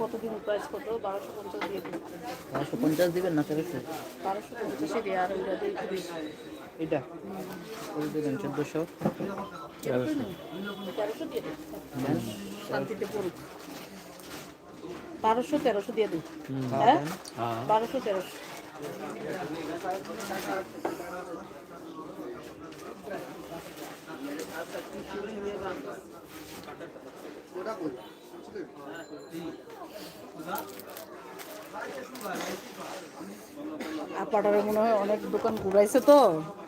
কতদিন প্রাইস কত বারোশো পঞ্চাশ দিয়ে দিন। বারোশো পঞ্চাশ দিবেন না তেরোশো বারোশো পঞ্চাশে দিয়ে আর ওইটা দিয়ে একটু বেশি। এটা দেবেন চোদ্দোশো। তেরোশো। দিয়ে দিন। শান্তিতে পড়ুক। বারোশো তেরোশো দিয়ে দিন। হ্যাঁ। বারোশো তেরোশো। আপাটারে মনে হয় অনেক দোকান ঘুরাইছে তো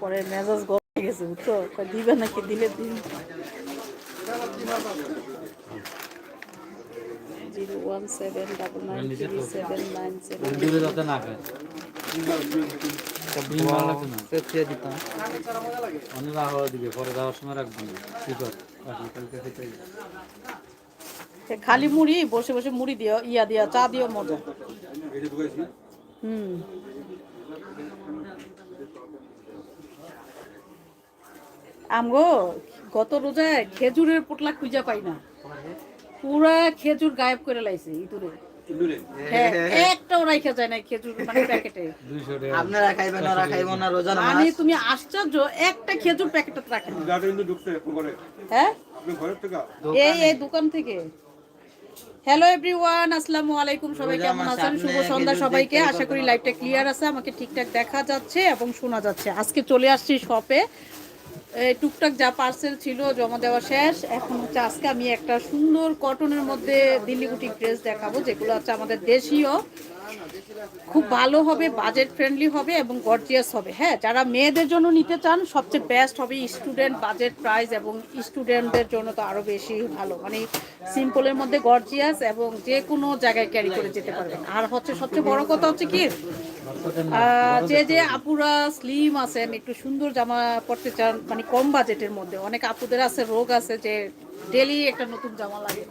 পরে মেজাজ গরম হয়ে গেছে বুঝছ? দিবে নাকি দিলে দিন। Zero one seven double nine three seven seven. অনেক দিবে পরে যাওয়ার সময় রাখব না ঠিক আছে রাখি কালকে খেতে খালি মুড়ি বসে বসে মুড়ি দিও ইয়া দিয়া চা দিও মজা। হুম। আমগো গত রোজায় খেজুরের পোটলা খুঁজা পাই না। পুরা খেজুর গায়েব করে লাইছে ইঁদুরে। হ্যাঁ একটাও রাইখা যায় না খেজুর মানে প্যাকেটে। দুইশো টাকা। আপনারা খাইবেন ওরা খাইব না রোজা মানে তুমি আশ্চর্য একটা খেজুর প্যাকেটে রাখে না। গাড়ি কিন্তু ঢুকছে ঘরে হ্যাঁ? আপনি ঘরের থেকে এই এই দোকান থেকে। হ্যালো এভরিওয়ান আসসালামু আলাইকুম। সবাই কেমন আছেন? শুভ সন্ধ্যা সবাইকে। আশা করি লাইভটা ক্লিয়ার আছে আমাকে ঠিকঠাক দেখা যাচ্ছে এবং শোনা যাচ্ছে। আজকে চলে আসছি শপে টুকটাক যা পার্সেল ছিল জমা দেওয়া শেষ। এখন হচ্ছে আজকে আমি একটা সুন্দর কটনের মধ্যে দিল্লিগুটি ড্রেস দেখাবো যেগুলো হচ্ছে আমাদের দেশীয়। খুব ভালো হবে বাজেট ফ্রেন্ডলি হবে এবং গর্জিয়াস হবে। হ্যাঁ যারা মেয়েদের জন্য নিতে চান, সবচেয়ে বেস্ট হবে স্টুডেন্ট বাজেট প্রাইস এবং স্টুডেন্টদের জন্য তো আরও বেশি ভালো। মানে সিম্পলের মধ্যে গর্জিয়াস এবং যে কোনো জায়গায় ক্যারি করে যেতে পারবেন। আর হচ্ছে সবচেয়ে বড় কথা হচ্ছে কি যে যে আপুরা স্লিম আছেন একটু সুন্দর জামা পরতে চান মানে কম বাজেটের মধ্যে। অনেক আপুদের আছে, রোগ আছে যে ডেলি একটা নতুন জামা লাগে।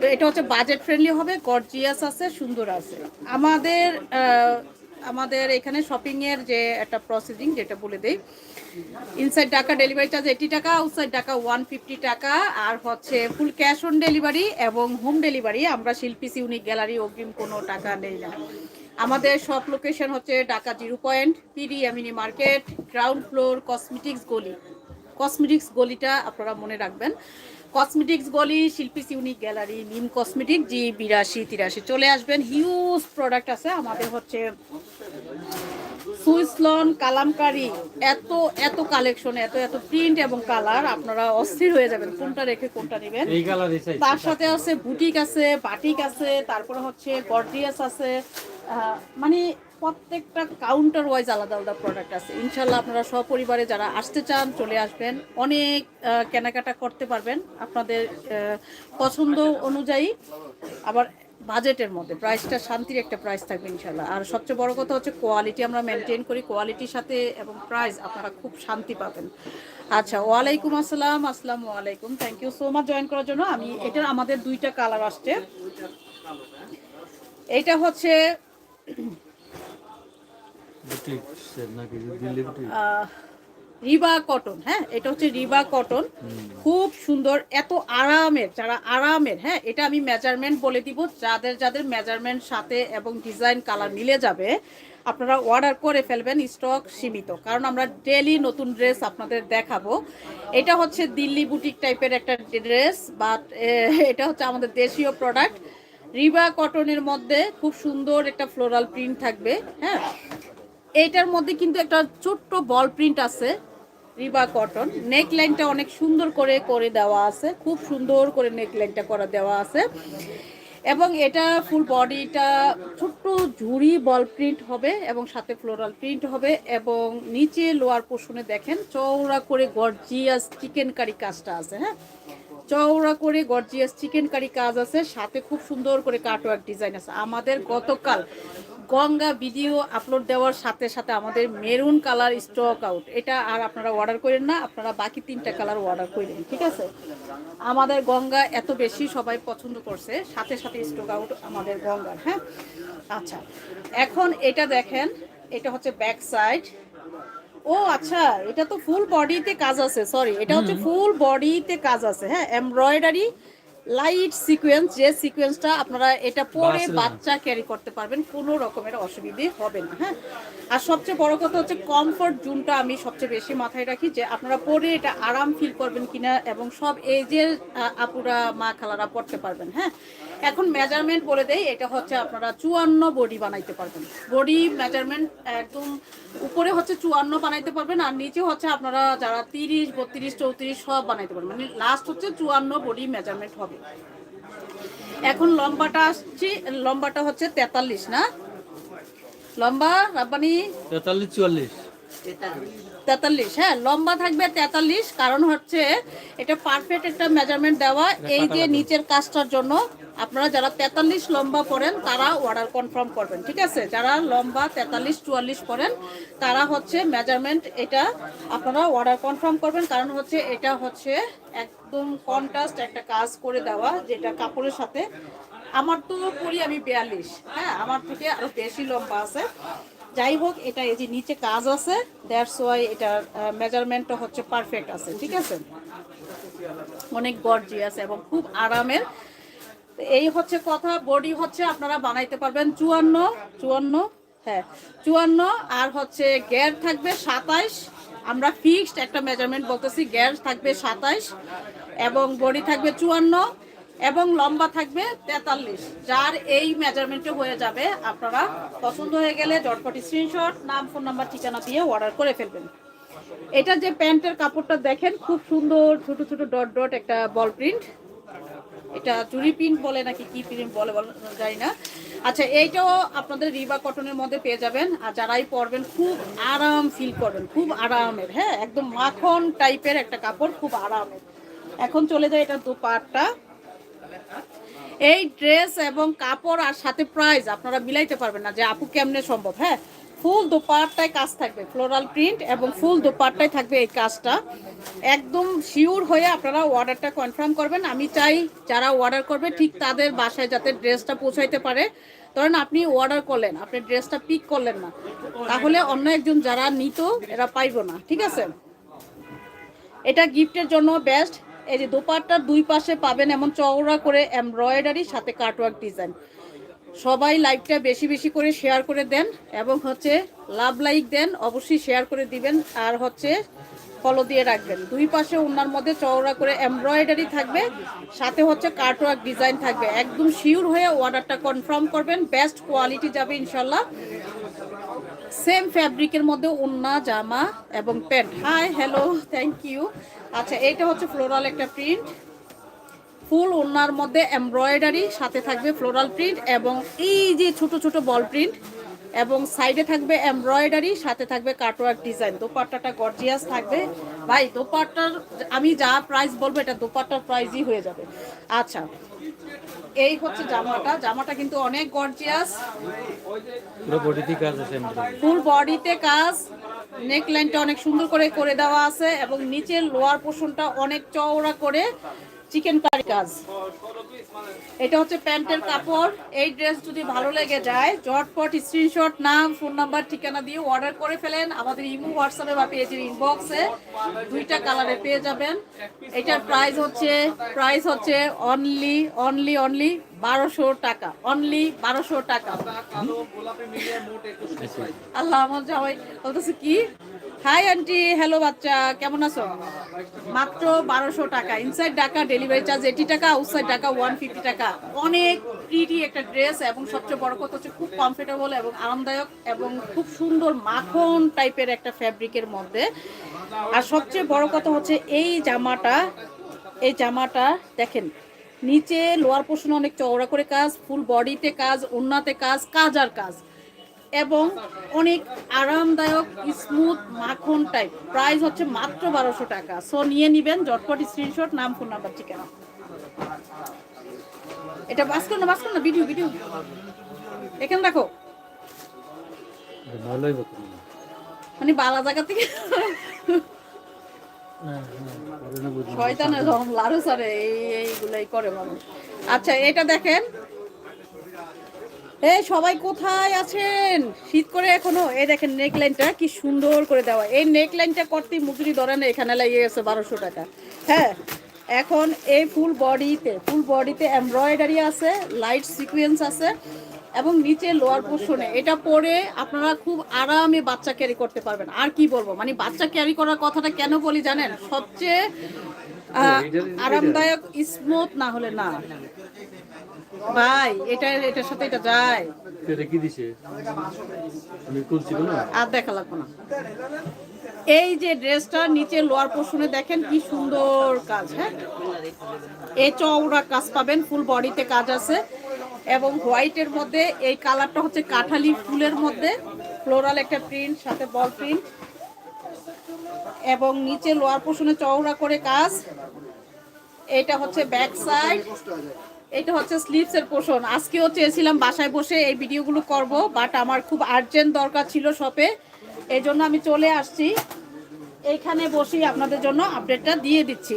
তো এটা হচ্ছে বাজেট ফ্রেন্ডলি হবে গর্জিয়াস আছে, সুন্দর আছে। আমাদের আমাদের এখানে শপিং এর যে একটা প্রসেসিং যেটা বলে দেই ইনসাইড টাকা ডেলিভারি চার্জ এইটি টাকা আউটসাইড টাকা ওয়ান ফিফটি টাকা, আর হচ্ছে ফুল ক্যাশ অন ডেলিভারি এবং হোম ডেলিভারি আমরা শিল্পী ইউনিক গ্যালারি অগ্রিম কোনো টাকা নেই না। আমাদের সব লোকেশন হচ্ছে Dhaka zero point P D market ground floor cosmetics গলি। কসমেটিক্স গলিটা আপনারা মনে রাখবেন। কসমেটিক্স গলি শিল্পী ইউনিক গ্যালারি নিম কসমেটিক জি বিরাশি তিরাশি। চলে আসবেন। হিউজ প্রোডাক্ট আছে। আমাদের হচ্ছে সুইসলন কালামকারি এত এত কালেকশন এত এত প্রিন্ট এবং কালার আপনারা অস্থির হয়ে যাবেন। কোনটা রেখে কোনটা নেবেন? তার সাথে আছে বুটিক আছে বাটিক আছে তারপরে হচ্ছে গর্জিয়াস আছে। মানে প্রত্যেকটা কাউন্টার ওয়াইজ আলাদা আলাদা প্রোডাক্ট আছে। ইনশাল্লাহ আপনারা সপরিবারে যারা আসতে চান, চলে আসবেন। অনেক কেনাকাটা করতে পারবেন আপনাদের পছন্দ অনুযায়ী। আবার বাজেটের মধ্যে প্রাইসটা শান্তির একটা প্রাইস থাকবে ইনশাল্লাহ। আর সবচেয়ে বড় কথা হচ্ছে কোয়ালিটি আমরা মেনটেন করি। কোয়ালিটির সাথে এবং প্রাইস আপনারা খুব শান্তি পাবেন। আচ্ছা ওয়ালাইকুম আসসালাম, আসসালামু আলাইকুম। Thank you so much join করার জন্য। আমি এটার আমাদের দুইটা কালার আসছে। এইটা হচ্ছে বুটিক নাকি দিল্লি বুটিক আহ, রিবা কটন হ্যাঁ? এটা হচ্ছে রিবা কটন। খুব সুন্দর এত আরামের যারা আরামের হ্যাঁ? এটা আমি মেজারমেন্ট বলে দিব যাদের যাদের মেজারমেন্ট সাথে এবং ডিজাইন কালার মিলে যাবে আপনারা অর্ডার করে ফেলবেন স্টক সীমিত। কারণ আমরা ডেলি নতুন ড্রেস আপনাদের দেখাবো। এটা হচ্ছে দিল্লি বুটিক টাইপের একটা ড্রেস বাট এটা হচ্ছে আমাদের দেশীয় প্রোডাক্ট রিবা কটনের মধ্যে খুব সুন্দর একটা ফ্লোরাল প্রিন্ট থাকবে হ্যাঁ? এইটার মধ্যে কিন্তু একটা ছোট্ট বল প্রিন্ট আছে রিবা কটন নেক লাইনটা অনেক সুন্দর করে করে দেওয়া আছে, খুব সুন্দর করে নেক লাইনটা করা দেওয়া আছে। এবং এটা ফুল বডিটা ছোট্ট ঝুড়ি বল প্রিন্ট হবে এবং সাথে ফ্লোরাল প্রিন্ট হবে এবং নিচে লোয়ার পোর্শনে দেখেন, চওড়া করে গর্জিয়াস চিকেন কারি কাজটা আছে হ্যাঁ? চওড়া করে গর্জিয়াস চিকেন কারি কাজ আছে, সাথে খুব সুন্দর করে কাটওয়ার্ক ডিজাইন আছে। আমাদের গতকাল গঙ্গা ভিডিও আপলোড দেওয়ার সাথে সাথে আমাদের মেরুন কালার স্টক আউট এটা আর আপনারা অর্ডার করেন না, আপনারা বাকি তিনটা কালার অর্ডার করেন, ঠিক আছে? আমাদের গঙ্গা এত বেশি সবাই পছন্দ করছে, সাথে সাথে স্টক আউট আমাদের গঙ্গার হ্যাঁ? আচ্ছা এখন এটা দেখেন, এটা হচ্ছে ব্যাক সাইড ও আচ্ছা এটা তো ফুল বডিতে কাজ আছে সরি এটা হচ্ছে ফুল বডিতে কাজ আছে হ্যাঁ এমব্রয়ডারি লাইট সিকোয়েন্স যে সিকোয়েন্সটা আপনারা এটা পরে বাচ্চা ক্যারি করতে পারবেন কোনো রকমের অসুবিধে হবে না হ্যাঁ? আর সবচেয়ে বড় কথা হচ্ছে কমফর্ট জোনটা আমি সবচেয়ে বেশি মাথায় রাখি যে আপনারা পরে এটা আরাম ফিল করবেন কিনা এবং সব এজের আপুরা মা খালারা পড়তে পারবেন হ্যাঁ? এখন মেজারমেন্ট বলে দেয় এটা হচ্ছে আপনারা চুয়ান্ন বডি বানাইতে পারবেন। বডি মেজারমেন্ট একদম উপরে হচ্ছে চুয়ান্ন বানাইতে পারবেন আর নিচে হচ্ছে আপনারা যারা তিরিশ বত্রিশ চৌত্রিশ সব বানাইতে পারবেন। মানে লাস্ট হচ্ছে চুয়ান্ন বডি মেজারমেন্ট হবে। এখন লম্বাটা আসছি লম্বাটা হচ্ছে তেতাল্লিশ না? লম্বা রাব্বানি? তেতাল্লিশ চুয়াল্লিশ। তেতাল্লিশ। হ্যাঁ লম্বা থাকবে তেতাল্লিশ কারণ হচ্ছে এটা পারফেক্ট একটা মেজারমেন্ট দেওয়া। এই যে নিচের কাজটার জন্য আপনারা যারা তেতাল্লিশ লম্বা পড়েন তারা অর্ডার কনফার্ম করবেন ঠিক আছে? যারা লম্বা তেতাল্লিশ চুয়াল্লিশ পড়েন তারা হচ্ছে মেজারমেন্ট এটা আপনারা অর্ডার কনফার্ম করবেন কারণ হচ্ছে এটা হচ্ছে একদম কন্ট্রাস্ট একটা কাজ করে দেওয়া যেটা কাপড়ের সাথে। আমার তো পরি আমি বিয়াল্লিশ হ্যাঁ আমার থেকে আরও বেশি লম্বা আছে। যাই হোক, এটা এই যে নিচে কাজ আছে দ্যাটস ওয়াই এটার মেজারমেন্টটা হচ্ছে পারফেক্ট আছে, ঠিক আছে? অনেক গর্জিয়াস এবং খুব আরামের। এই হচ্ছে কথা বডি হচ্ছে আপনারা বানাইতে পারবেন চুয়ান্ন চুয়ান্ন হ্যাঁ চুয়ান্ন, আর হচ্ছে গ্যার থাকবে সাতাইশ। আমরা ফিক্সড একটা মেজারমেন্ট বলতেছি গ্যার থাকবে সাতাইশ এবং বডি থাকবে চুয়ান্ন। এবং লম্বা থাকবে তেতাল্লিশ। যার এই মেজারমেন্টে হয়ে যাবে, আপনারা পছন্দ হয়ে গেলে জটপট স্ক্রিনশট নাম ফোন নাম্বার ঠিকানা দিয়ে অর্ডার করে ফেলবেন। এটা যে প্যান্টের কাপড়টা দেখেন, খুব সুন্দর ছোট ছোট ডট ডট একটা বল প্রিন্ট এটা চুরি প্রিন্ট বলে নাকি কি প্রিন্ট বলে জানি না। আচ্ছা এইটাও আপনাদের রিবা কটনের মধ্যে পেয়ে যাবেন। আর যারাই পরবেন, খুব আরাম ফিল করবেন, খুব আরামের হ্যাঁ একদম মাখন টাইপের একটা কাপড়, খুব আরামের। এখন চলে যায় এটা দুপাটটা। এই ড্রেস এবং কাপড় আর সাথে প্রাইস আপনারা মিলাইতে পারবেন না যে আপু কেমনে সম্ভব হ্যাঁ? ফুল দোপাট্টায় কাজ থাকবে ফ্লোরাল প্রিন্ট এবং ফুল দোপাট্টায় থাকবে এই কাজটা। একদম শিওর হয়ে আপনারা অর্ডারটা কনফার্ম করবেন। আমি চাই যারা অর্ডার করবে, ঠিক তাদের বাসায় যাতে ড্রেসটা পৌঁছাইতে পারে। ধরেন আপনি অর্ডার করলেন, আপনি ড্রেসটা পিক করলেন না, তাহলে অন্য একজন যারা নিত, এরা পাইবো না, ঠিক আছে? এটা গিফটের জন্য বেস্ট এই যে দোপাট্টার দুই পাশে পাবেন এমন চওড়া করে এমব্রয়ডারি, সাথে কাটওয়ার্ক ডিজাইন সবাই লাইকটা বেশি বেশি করে শেয়ার করে দেন এবং হচ্ছে লাভ লাইক দেন, অবশ্যই শেয়ার করে দিবেন আর হচ্ছে ফলো দিয়ে রাখবেন। দুই পাশে ওনার মধ্যে চওড়া করে এমব্রয়ডারি থাকবে, সাথে হচ্ছে কাটওয়ার্ক ডিজাইন থাকবে। একদম শিওর হয়ে অর্ডারটা কনফার্ম করবেন বেস্ট কোয়ালিটি যাবে ইনশাল্লাহ। সেম ফ্যাব্রিকের মধ্যে ওন্না, জামা এবং pant. Hi hello thank you আচ্ছা এইটা হচ্ছে ফ্লোরাল একটা প্রিন্ট ফুল ওনার মধ্যে এমব্রয়ডারি সাথে থাকবে ফ্লোরাল প্রিন্ট এবং এই যে ছোট ছোট বল প্রিন্ট এবং সাইডে থাকবে এমব্রয়ডারি সাথে থাকবে কাটওয়ার্ক ডিজাইন দোপাট্টাটা গর্জিয়াস থাকবে। ভাই, দোপাট্টার, আমি যা প্রাইস বলব, এটা দোপাট্টার প্রাইসই হয়ে যাবে। আচ্ছা এই হচ্ছে জামাটা। জামাটা কিন্তু অনেক গর্জিয়াস পুরো বডিতে কাজ আছে। ফুল বডিতে কাজ। নেক লাইনটা অনেক সুন্দর করে করে দেওয়া আছে এবং নিচের লোয়ার পোর্শনটা অনেক চওড়া করে চিকেন কারি কাজ। এটা হচ্ছে প্যান্টের কাপড়। এই ড্রেস যদি ভালো লেগে যায় জটপট স্ক্রিনশট নাম ফোন নাম্বার ঠিকানা দিয়ে অর্ডার করে ফেলেন। আমাদের ইমো হোয়াটসঅ্যাপে বা পেজের ইনবক্সে দুইটা কালারে পেয়ে যাবেন। এটার প্রাইস হচ্ছে প্রাইস হচ্ছে অনলি অনলি অনলি বারোশো টাকা। অনলি বারোশো টাকা। আল্লাহ আমার জামাই বলতেছে কি? হাই আন্টি, হ্যালো বাচ্চা, কেমন আছো? মাত্র বারোশো টাকা। Inside Dhaka delivery charge eighty টাকা আউটসাইড ঢাকা ওয়ান ফিফটি টাকা। অনেক প্রিটি একটা ড্রেস এবং সবচেয়ে বড় কথা হচ্ছে খুব কমফোর্টেবল এবং আরামদায়ক এবং খুব সুন্দর মাখন টাইপের একটা ফ্যাব্রিকের মধ্যে। আর সবচেয়ে বড় কথা হচ্ছে এই জামাটা এই জামাটা দেখেন, নিচে লোয়ার পোর্শনে অনেক চওড়া করে কাজ ফুল বডিতে কাজ ওন্নাতে কাজ কাজ আর কাজ। এবং অনেক আরামদায়ক স্মুথ মাখন টাইপ প্রাইস হচ্ছে মাত্র বারোশো টাকা। সো নিয়ে নিবেন জটপট স্ক্রিনশট নাম ফোন নাম্বার ঠিকানা। এটা বাস করো না বাস করো না ভিডিও ভিডিও এখানে রাখো। না। মানে বালা জায়গা থেকে না বুঝলাম। শয়তানের রকম লাড়ু সারে এই এইগুলাই করে মানুষ। আচ্ছা এটা দেখেন। এই সবাই কোথায় আছেন? শীত করে এখনও এই দেখেন নেক লাইনটা কি সুন্দর করে দেওয়া। এই নেক লাইনটা করতে মজুরি ধরেন এখানে লাগিয়ে গেছে বারোশো টাকা। হ্যাঁ এখন এই ফুল বডিতে ফুল বডিতে এমব্রয়ডারি আছে লাইট সিকুয়েন্স আছে এবং নিচে লোয়ার পোর্শনে এটা পরে আপনারা খুব আরামে বাচ্চা ক্যারি করতে পারবেন। আর কি বলব? মানে বাচ্চা ক্যারি করার কথাটা কেন বলি জানেন? সবচেয়ে আরামদায়ক স্মুথ না হলে না। ভাই এটা এটার সাথে এটা যায়। এটা কি দিছে? আমি খুলছি কোনো আর দেখা লাগবে না। এই যে ড্রেসটা নিচে লোয়ার পোর্শনে দেখেন কি সুন্দর কাজ হ্যাঁ? এই চওড়া কাজ পাবেন ফুল বডিতে কাজ আছে। এবং হোয়াইটের মধ্যে এই কালারটা হচ্ছে কাঠালি ফুলের মধ্যে। ফ্লোরাল একটা প্রিন্ট সাথে বল প্রিন্ট। এবং নিচে লোয়ার পোর্শনে চওড়া করে কাজ। এটা হচ্ছে ব্যাক সাইড। এটা হচ্ছে স্লিভস এর পোর্শন আজকেও চেয়েছিলাম বাসায় বসে এই ভিডিওগুলো করব বাট আমার খুব আর্জেন্ট দরকার ছিল শপে এই জন্য আমি চলে আসছি। এইখানে বসেই আপনাদের জন্য আপডেটটা দিয়ে দিচ্ছি।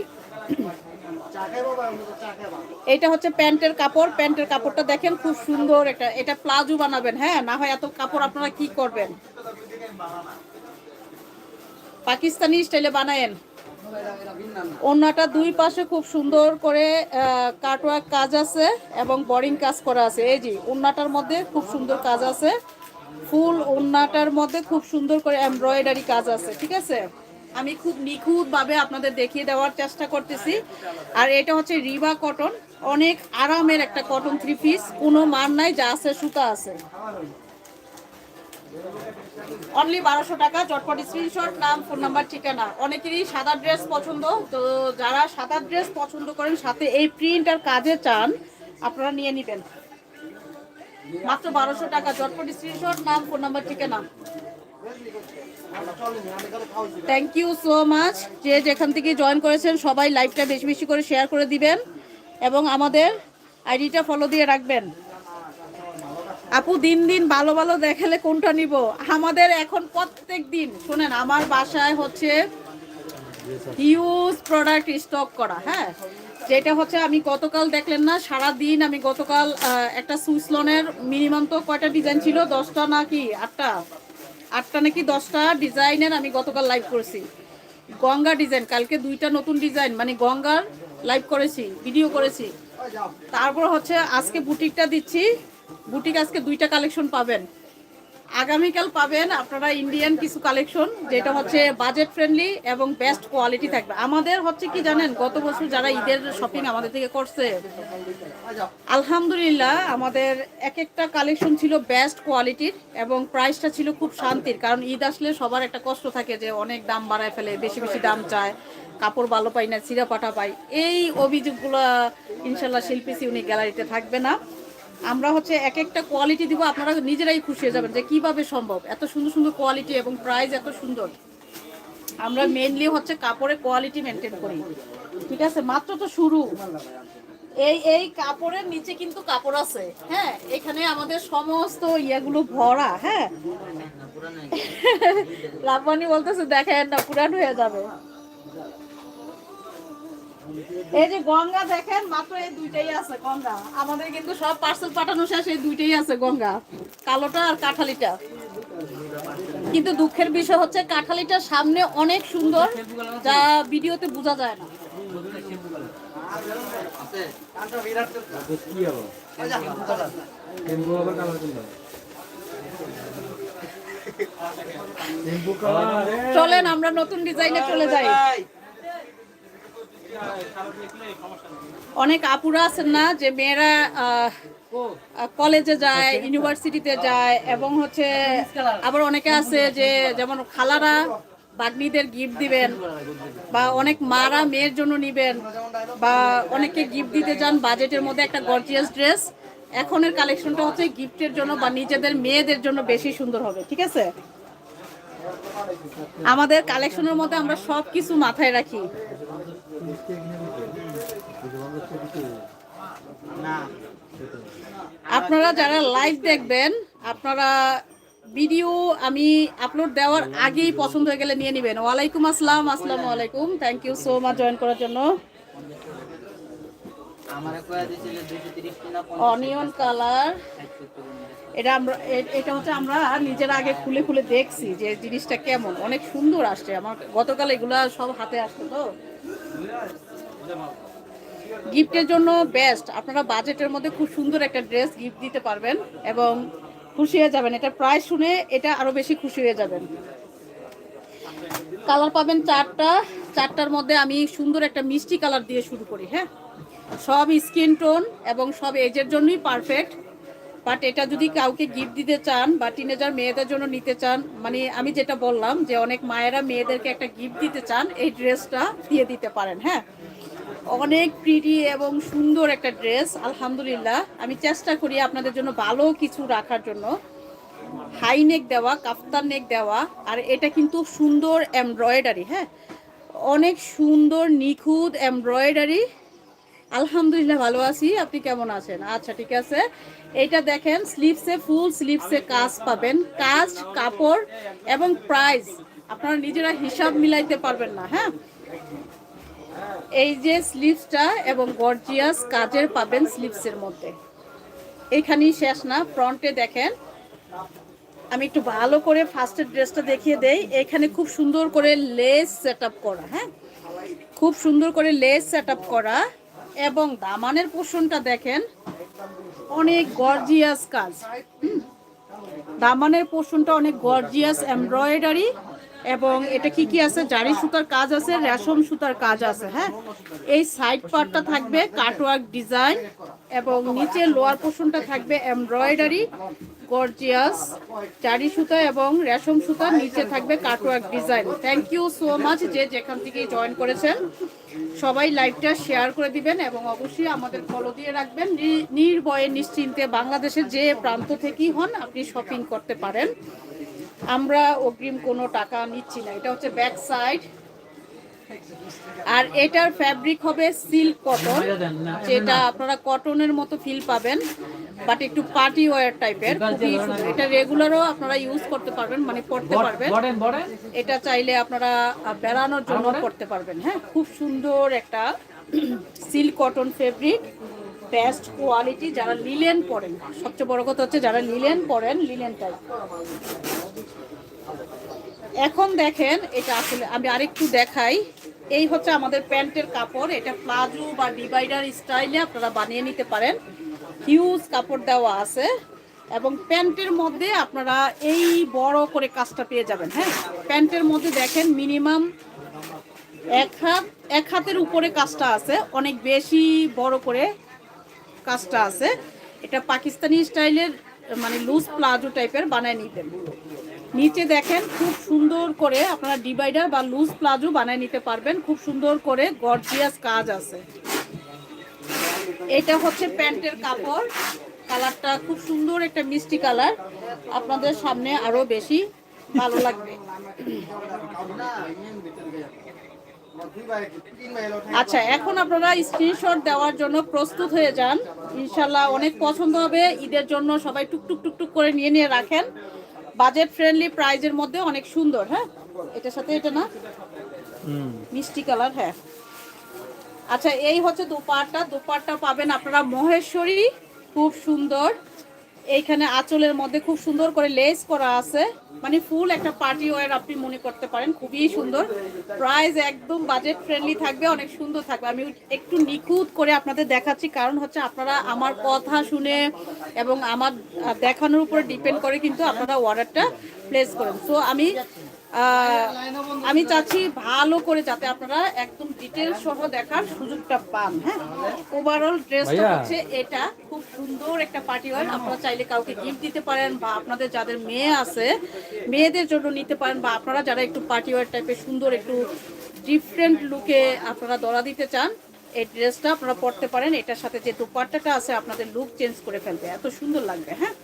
এটা হচ্ছে প্যান্টের কাপড়। প্যান্টের কাপড়টা দেখেন খুব সুন্দর একটা। এটা প্লাজো বানাবেন হ্যাঁ? না হয় এত কাপড় আপনারা কি করবেন? পাকিস্তানি স্টাইলে বানায়েন। ওনাটা দুই পাশে খুব সুন্দর করে কাটওয়ার্ক কাজ আছে এবং বরিং কাজ করা আছে। এই যে ওনাটার মধ্যে খুব সুন্দর কাজ আছে। ফুল ওনাটার মধ্যে খুব সুন্দর করে এমব্রয়ডারি কাজ আছে, ঠিক আছে? আমি খুব নিখুঁতভাবে আপনাদের দেখিয়ে দেওয়ার চেষ্টা করতেছি। আর এটা হচ্ছে রিবা কটন। অনেক আরামের একটা কটন থ্রি পিস কোনো মান নাই, যা আছে সুতা আছে। অনলি বারোশো টাকা, চটপট স্ক্রিনশট নাম ফোন নাম্বার ঠিকানা। অনেকেরই সাদা ড্রেস পছন্দ, তো যারা সাদা ড্রেস পছন্দ করেন, সাথে এই প্রিন্ট আর কাজে চান, আপনারা নিয়ে নেবেন। মাত্র বারোশো টাকা, চটপট স্ক্রিনশট নাম ফোন নাম্বার ঠিকানা। থ্যাংক ইউ সো মাচ যে যেখান থেকে জয়েন করেছেন, সবাই লাইভটা বেশি বেশি করে শেয়ার করে দিবেন এবং আমাদের আইডিটা ফলো দিয়ে রাখবেন। আপু, দিন দিন ভালো ভালো দেখালে কোনটা নিব? আমাদের এখন প্রত্যেক দিন, শুনেন, আমার বাসায় হচ্ছে হিউজ প্রোডাক্ট স্টক করা হ্যাঁ? যেটা হচ্ছে আমি গতকাল দেখলেন না সারা দিন আমি গতকাল একটা সুইসলনের মিনিমাম তো কয়টা ডিজাইন ছিল? দশটা নাকি আটটা? আটটা নাকি দশটা ডিজাইনের আমি গতকাল লাইভ করেছি। গঙ্গা ডিজাইন কালকে দুইটা নতুন ডিজাইন মানে গঙ্গার লাইভ করেছি ভিডিও করেছি। তারপর হচ্ছে আজকে বুটিকটা দিচ্ছি। বুটিক আজকে দুইটা কালেকশন পাবেন। আগামীকাল পাবেন আপনারা ইন্ডিয়ান কিছু কালেকশন, যেটা হচ্ছে বাজেট ফ্রেন্ডলি এবং বেস্ট কোয়ালিটি থাকবে। আমাদের হচ্ছে কি জানেন, গত বছর যারা ঈদের শপিং আমাদের থেকে করছে, আলহামদুলিল্লাহ আমাদের এক একটা কালেকশন ছিল বেস্ট কোয়ালিটির এবং প্রাইসটা ছিল খুব শান্তির। কারণ ঈদ আসলে সবার একটা কষ্ট থাকে যে অনেক দাম বাড়ায় ফেলে, বেশি বেশি দাম চায়, কাপড় ভালো পাই না চিরা পাটা পাই। এই অভিযোগগুলো ইনশাল্লাহ শিল্পী, সিউনি গ্যালারিতে থাকবে না। আমরা হচ্ছে এক একটা কোয়ালিটি দিব, আপনারা নিজেরাই খুশি হয়ে যাবেন যে কীভাবে সম্ভব। এত সুন্দর সুন্দর কোয়ালিটি এবং প্রাইস এত সুন্দর। আমরা মেনলি হচ্ছে কাপড়ের কোয়ালিটি মেনটেন করি। ঠিক আছে? মাত্র তো শুরু। এই এই কাপড়ের নিচে কিন্তু কাপড় আছে। হ্যাঁ এখানে আমাদের সমস্ত ইয়েগুলো ভরা হ্যাঁ? লাভবানি বলতেছে, দেখেন না, পুরান হয়ে যাবে। এই যে গঙ্গা দেখেন, মাত্র এই দুইটাই আছে, গঙ্গা। আমাদের কিন্তু সব পার্সেল পাঠানো শেষ, এই দুইটাই আছে গঙ্গা। কালোটা আর কাঠালিটা। কিন্তু দুঃখের বিষয় হচ্ছে, কাঠালিটার সামনে অনেক সুন্দর, যা ভিডিওতে বোঝা যায় না। চলেন, আমরা নতুন ডিজাইনে চলে যাই। অনেক আপুরা আছেন না, যে মেয়েরা কলেজে যায়, ইউনিভার্সিটিতে যায়, এবং হচ্ছে আবার অনেকে আছে যে যেমন খালারা বাগনিদের গিফট দিবেন, বা অনেক মারা মেয়ের জন্য নিবেন, বা অনেকে গিফট দিতে যান বাজেটের মধ্যে একটা গর্জিয়াস ড্রেস এখনের কালেকশনটা হচ্ছে গিফটের জন্য বা নিজেদের মেয়েদের জন্য বেশি সুন্দর হবে, ঠিক আছে? আমাদের কালেকশনের মধ্যে আমরা সব কিছু মাথায় রাখি। আপনারা যারা লাইভ দেখবেন, আপনারা ভিডিও আমি আপলোড দেওয়ার আগেই পছন্দ হয়ে গেলে নিয়ে নেবেন। ওয়ালাইকুম আসসালাম, আসসালামু আলাইকুম। Thank you so much join করার জন্য। আমারে কয়া দিছিল 230 টি না অনিয়ন কালার এটা আমরা এটা হচ্ছে আমরা নিজের আগে খুলে খুলে দেখছি যে জিনিসটা কেমন। অনেক সুন্দর আসছে। আমার গতকাল এগুলা সব হাতে আসতো তো। গিফটের জন্য বেস্ট আপনারা বাজেটের মধ্যে খুব সুন্দর একটা ড্রেস গিফট দিতে পারবেন এবং খুশি হয়ে যাবেন। এটা প্রায় শুনে এটা আরও বেশি খুশি হয়ে যাবেন। কালার পাবেন চারটা। চারটার মধ্যে আমি সুন্দর একটা মিষ্টি কালার দিয়ে শুরু করি হ্যাঁ? সব স্কিন টোন এবং সব এজের জন্যই পারফেক্ট বাট এটা যদি কাউকে গিফট দিতে চান বা টিনেজার মেয়েদের জন্য নিতে চান মানে আমি যেটা বললাম যে অনেক মায়েরা মেয়েদেরকে একটা গিফট দিতে চান, এই ড্রেসটা দিয়ে দিতে পারেন হ্যাঁ? অনেক প্রিটি এবং সুন্দর একটা ড্রেস আলহামদুলিল্লাহ। আমি চেষ্টা করি আপনাদের জন্য ভালো কিছু রাখার জন্য। হাই নেক দেওয়া কাফতার নেক দেওয়া, আর এটা কিন্তু সুন্দর এমব্রয়ডারি হ্যাঁ? অনেক সুন্দর, নিখুঁত এমব্রয়ডারি আলহামদুলিল্লাহ, ভালো আছি। আপনি কেমন আছেন? আচ্ছা ঠিক আছে। এইটা দেখেন স্লিপসে ফুল স্লিপসে কাজ পাবেন। কাজ, কাপড় এবং প্রাইস আপনারা নিজেরা হিসাব মিলাইতে পারবেন না হ্যাঁ? এই যে স্লিপসটা এবং গর্জিয়াস কাজের পাবেন স্লিপসের মধ্যে। এখানেই শেষ না ফ্রন্টে দেখেন। আমি একটু ভালো করে ফার্স্টের ড্রেসটা দেখিয়ে দেই। এখানে খুব সুন্দর করে লেস সেট করা হ্যাঁ? খুব সুন্দর করে লেস সেট করা। এবং দামানের পোষণটা দেখেন অনেক গর্জিয়াস কাজ। দামানের পোষণটা অনেক গর্জিয়াস এমব্রয়ডারি এবং এটা কি কি আছে? জারি সুতার কাজ আছে, রেশম সুতার কাজ আছে হ্যাঁ? এই সাইড পার্টটা থাকবে কাটওয়ার্ক ডিজাইন এবং নিচে লোয়ার পোর্শনটা থাকবে এমব্রয়ডারি গর্জিয়াস জারি সুতা এবং রেশম সুতা, নিচে থাকবে cutwork design thank you so much যে যেখান থেকে জয়েন করেছেন। সবাই লাইভটা শেয়ার করে দিবেন এবং অবশ্যই আমাদের ফলো দিয়ে রাখবেন। নির্ভয়ে নিশ্চিন্তে বাংলাদেশের যে প্রান্ত থেকেই হন, আপনি শপিং করতে পারেন। আমরা অগ্রিম কোনো টাকা নিচ্ছি না। এটা হচ্ছে ব্যাক সাইড আর এটার ফ্যাব্রিক হবে সিল্ক কটন যেটা আপনারা কটনের মতো ফিল পাবেন বাট একটু পার্টি ওয়্যার টাইপের খুবই এটা রেগুলারও আপনারা ইউজ করতে পারবেন মানে পড়তে পারবেন। এটা চাইলে আপনারা বেড়ানোর জন্য করতে পারবেন। হ্যাঁ খুব সুন্দর একটা silk cotton fabric best quality যারা লিলেন পরেন। সবচেয়ে বড় কথা হচ্ছে যারা লিলেন পরেন লিলেন টাইপ এখন দেখেন, এটা আসলে আমি আরেকটু দেখাই। এই হচ্ছে আমাদের প্যান্টের কাপড়, এটা প্লাজো বা ডিভাইডার স্টাইলে আপনারা বানিয়ে নিতে পারেন। হিউজ কাপড় দেওয়া আছে এবং প্যান্টের মধ্যে আপনারা এই বড় করে কাজটা পেয়ে যাবেন হ্যাঁ? প্যান্টের মধ্যে দেখেন মিনিমাম এক হাত, এক হাতের উপরে কাজটা আছে, অনেক বেশি বড় করে কাজটা আছে। এটা পাকিস্তানি স্টাইলের মানে লুজ প্লাজো টাইপের বানায় নিতেন নিচে দেখেন খুব সুন্দর করে আপনারা ডিভাইডার বা লুজ প্লাজো বানায় নিতে পারবেন। খুব সুন্দর করে গর্জিয়াস কাজ আছে। এটা হচ্ছে প্যান্টের কাপড়। কালারটা খুব সুন্দর একটা মিষ্টি কালার। আপনাদের সামনে আরও বেশি ভালো লাগবে। আচ্ছা এখন আপনারা স্ক্রিনশট দেওয়ার জন্য প্রস্তুত হয়ে যান। ইনশাল্লাহ অনেক পছন্দ হবে। ঈদের জন্য সবাই টুকটুক টুকটুক করে নিয়ে নিয়ে রাখেন। বাজেট ফ্রেন্ডলি প্রাইজের মধ্যে অনেক সুন্দর হ্যাঁ? এটার সাথে এটা না? হুম। মিষ্টি কালার হ্যাঁ। আচ্ছা এই হচ্ছে দুপাট্টা। দুপাট্টা পাবেন আপনারা মহেশ্বরী খুব সুন্দর। এইখানে আঁচলের মধ্যে খুব সুন্দর করে লেস করা আছে। মানে ফুল একটা পার্টি ওয়ার আপনি মনে করতে পারেন, খুবই সুন্দর। প্রাইস একদম বাজেট ফ্রেন্ডলি থাকবে, অনেক সুন্দর থাকবে। আমি একটু নিখুঁত করে আপনাদের দেখাচ্ছি, কারণ হচ্ছে আপনারা আমার কথা শুনে এবং আমার দেখানোর উপরে ডিপেন্ড করে কিন্তু আপনারা অর্ডারটা প্লেস করেন। সো আমি আমি চাচ্ছি ভালো করে যাতে আপনারা একদম ডিটেল সহ দেখার সুযোগটা পান হ্যাঁ? ওভারঅল ড্রেসটা হচ্ছে এটা। খুব সুন্দর একটা পার্টি ওয়ার আপনারা চাইলে কাউকে গিফট দিতে পারেন বা আপনাদের যাদের মেয়ে আছে মেয়েদের জন্য নিতে পারেন বা আপনারা যারা একটু পার্টি ওয়ার টাইপের সুন্দর একটু ডিফারেন্ট লুকে আপনারা দড়া দিতে চান এই ড্রেসটা আপনারা পরতে পারেন। এটার সাথে যে দুপাট্টাটা আছে আপনাদের লুক চেঞ্জ করে ফেলবে। এত সুন্দর লাগবে হ্যাঁ?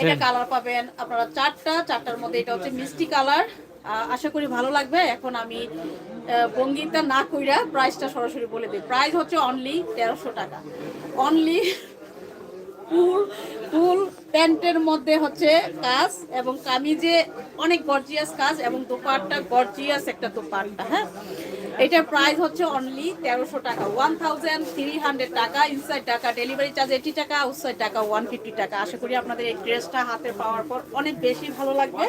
এটা কালার পাবেন আপনারা চারটা, চারটার মধ্যে এটা হচ্ছে মিষ্টি কালার আশা করি ভালো লাগবে। এখন আমি বঙ্গিতা না কইরা প্রাইসটা সরাসরি বলে দিই। প্রাইস হচ্ছে অনলি তেরোশো টাকা। অনলি ফুল ফুল প্যান্টের মধ্যে হচ্ছে কাজ এবং কামিজে অনেক গর্জিয়াস কাজ এবং দোপাট্টা গর্জিয়াস একটা দোপাট্টা হ্যাঁ? এটার প্রাইস হচ্ছে অনলি তেরোশো টাকা। ওয়ান থাউজেন্ড থ্রি হান্ড্রেড টাকা ইনসাইড টাকা ডেলিভারি চার্জ এইটি টাকা আউটসাইড টাকা ওয়ান ফিফটি টাকা। আশা করি আপনাদের এই ড্রেসটা হাতে পাওয়ার পর অনেক বেশি ভালো লাগবে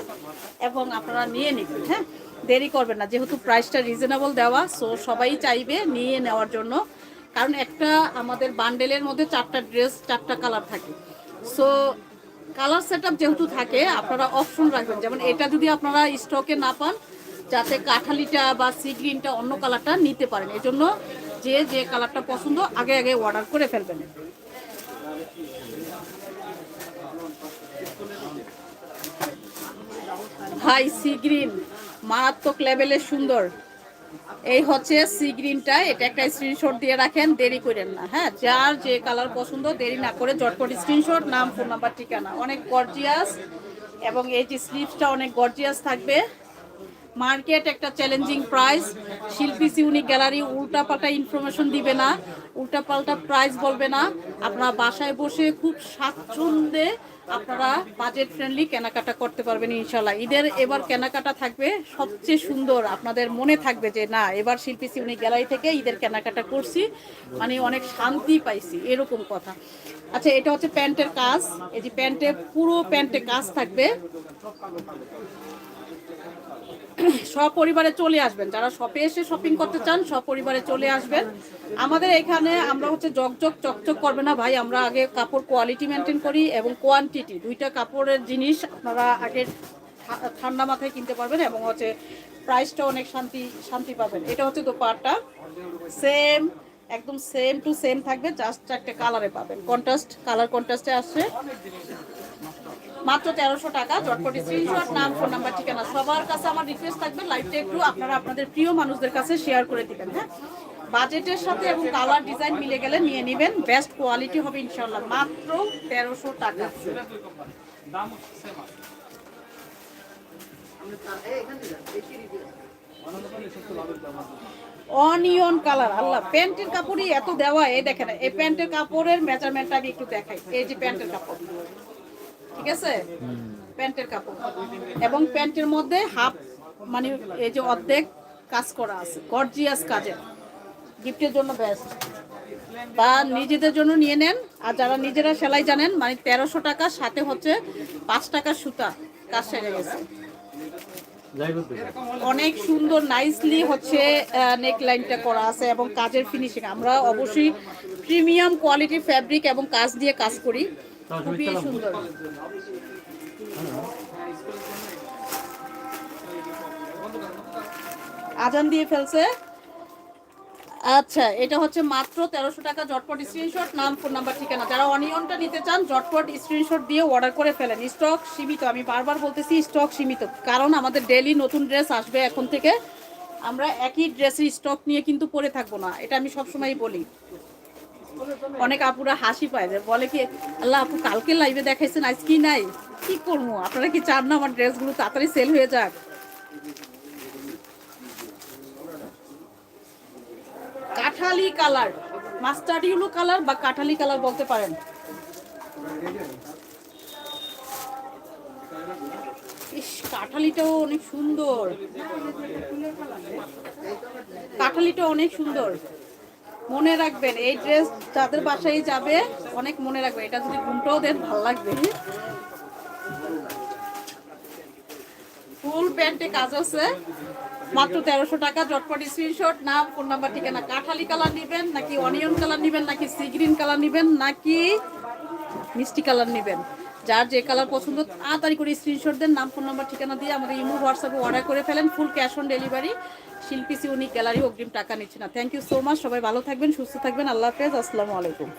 এবং আপনারা নিয়ে নেবেন হ্যাঁ? দেরি করবেন না, যেহেতু প্রাইসটা রিজনেবল দেওয়া সো সবাই চাইবে নিয়ে নেওয়ার জন্য। কারণ একটা আমাদের বান্ডেলের মধ্যে চারটা ড্রেস চারটা কালার থাকে। সো কালার সেট যেহেতু থাকে, আপনারা অপশন রাখবেন। যেমন এটা যদি আপনারা স্টকে না পান যাতে কাঠালিটা বা সি গ্রিনটা অন্য কালারটা নিতে পারেন। এজন্য যে যে কালারটা পছন্দ, আগে আগে অর্ডার করে ফেলবেন। হাই সি গ্রিন মারাত্মক লেভেলের সুন্দর। এই হচ্ছে সি গ্রিনটা এটা একটা স্ক্রিনশট দিয়ে রাখেন, দেরি করেন না। হ্যাঁ যার যে কালার পছন্দ, দেরি না করে চটপট স্ক্রিনশট নাম ফোন নাম্বার ঠিকানা। অনেক গর্জিয়াস এবং এই যে স্লিপসটা অনেক গর্জিয়াস থাকবে। মার্কেট একটা চ্যালেঞ্জিং প্রাইস শিল্পী সিউনিক গ্যালারি উল্টাপাল্টা ইনফরমেশন দিবে না, উল্টাপাল্টা প্রাইস বলবে না। আপনারা বাসায় বসে খুব স্বাচ্ছন্দ্যে আপনারা বাজেট ফ্রেন্ডলি কেনাকাটা করতে পারবেন ইনশাল্লাহ ঈদের এবার কেনাকাটা থাকবে, সবচেয়ে সুন্দর আপনাদের মনে থাকবে যে, না, এবার শিল্পী সিউনিক গ্যালারি থেকে ঈদের কেনাকাটা করছি। মানে অনেক শান্তি পাইছি, এরকম কথা। আচ্ছা এটা হচ্ছে প্যান্টের কাজ। এই যে প্যান্টে, পুরো প্যান্টে কাজ থাকবে। সপরিবারে চলে আসবেন। যারা শপে এসে শপিং করতে চান, সপরিবারে চলে আসবেন। আমাদের এখানে আমরা হচ্ছে জকজক, চকচক করবে না ভাই। আমরা আগে কাপড় কোয়ালিটি মেনটেন করি এবং কোয়ান্টিটি দুইটা কাপড়ের জিনিস আপনারা আগে ঠান্ডা মাথায় কিনতে পারবেন এবং হচ্ছে প্রাইসটা অনেক শান্তি শান্তি পাবেন। এটা হচ্ছে দোপাট্টা। সেম একদম সেম টু সেম থাকবে। জাস্ট একটা কালারে পাবেন। কন্ট্রাস্ট কালার কন্ট্রাস্টে আসছে। মাত্র তেরোশো টাকা। চটপটি স্ক্রিনশট নাম ফোন নাম্বার ঠিকানা সবার কাছে আমার রিকোয়েস্ট থাকবে। লাইভটা একটু আপনারা আপনাদের প্রিয় মানুষদের কাছে শেয়ার করে দিবেন হ্যাঁ? বাজেটের সাথে এবং কালার ডিজাইন মিলে গেলে নিয়ে নেবেন। বেস্ট কোয়ালিটি হবে ইনশাল্লাহ মাত্র তেরোশো টাকা। অনিয়ন কালার আল্লাহ। প্যান্টের কাপড়ই এত দেওয়া, এই দেখেন, এই প্যান্টের কাপড়ের মেজারমেন্টটা আমি একটু দেখাই। এই যে প্যান্টের কাপড়। ঠিক আছে? প্যান্টের কাপড়। এবং প্যান্টের মধ্যে হাফ মানে এই যে অর্ধেক কাজ করা আছে গর্জিয়াস কাজের। গিফটের জন্য বেস্ট বা নিজেদের জন্য নিয়ে নেন। আর যারা নিজেরা সেলাই জানেন মানে তেরোশো টাকা, সাথে হচ্ছে পাঁচ টাকার সুতা কাজ সেরে গেছে। অনেক সুন্দর নাইসলি হচ্ছে নেক লাইনটা করা আছে এবং কাজের ফিনিশিং আমরা অবশ্যই প্রিমিয়াম কোয়ালিটি ফ্যাব্রিক এবং কাজ দিয়ে কাজ করি। খুবই সুন্দর। আজান দিয়ে ফেলছে। আচ্ছা এটা হচ্ছে মাত্র তেরোশো টাকা জটপট স্ক্রিনশট নাম ফোন নাম্বার ঠিকানা। যারা অনিয়নটা নিতে চান জটপট স্ক্রিনশট দিয়ে অর্ডার করে ফেলেন। স্টক সীমিত আমি বারবার বলতেছি স্টক সীমিত কারণ আমাদের ডেলি নতুন ড্রেস আসবে এখন থেকে। আমরা একই ড্রেসের স্টক নিয়ে কিন্তু পরে থাকব না এটা আমি সবসময় বলি। অনেক আপুরা হাসি পায় যে, বলে কি, আল্লাহ আপু কালকে লাইভে দেখাইছেন, আজ কি নাই? কি করব? আপনারা কি চান না আমার ড্রেসগুলো তাড়াতাড়ি সেল হয়ে যাক? কাঠালি কালার। মাস্টার্ড ইউলো কালার বা কাঠালি কালার বলতে পারেন। ইস, কাঠালিটাও অনেক সুন্দর। কাঠালিটা অনেক সুন্দর। মনে রাখবেন, এই ড্রেস যাদের বাসায় যাবে, অনেক মনে রাখবে। এটা যদি ঘুমটাও দেন, ভালো লাগবে। ফুল প্যান্টে কাজ আছে। মাত্র তেরোশো টাকা, জটপট স্ক্রিনশট নাম ফোন নাম্বার ঠিকানা। কাঠালি কালার নেবেন, নাকি অনিয়ন কালার নেবেন, নাকি সি গ্রিন কালার নেবেন, নাকি মিষ্টি কালার নেবেন? যার যে কালার পছন্দ, তাড়াতাড়ি করে স্ক্রিনশট দেন, নাম ফোন নাম্বার ঠিকানা দিয়ে আমাদের ইমো হোয়াটসঅ্যাপে অর্ডার করে ফেলেন ফুল ক্যাশ অন ডেলিভারি শিল্পী সিউনি গ্যালারি অগ্রিম টাকা নিচ্ছে না। থ্যাংক ইউ সো মাচ সবাই ভালো থাকবেন, সুস্থ থাকবেন, আল্লাহ হাফেজ, আসসালামু আলাইকুম।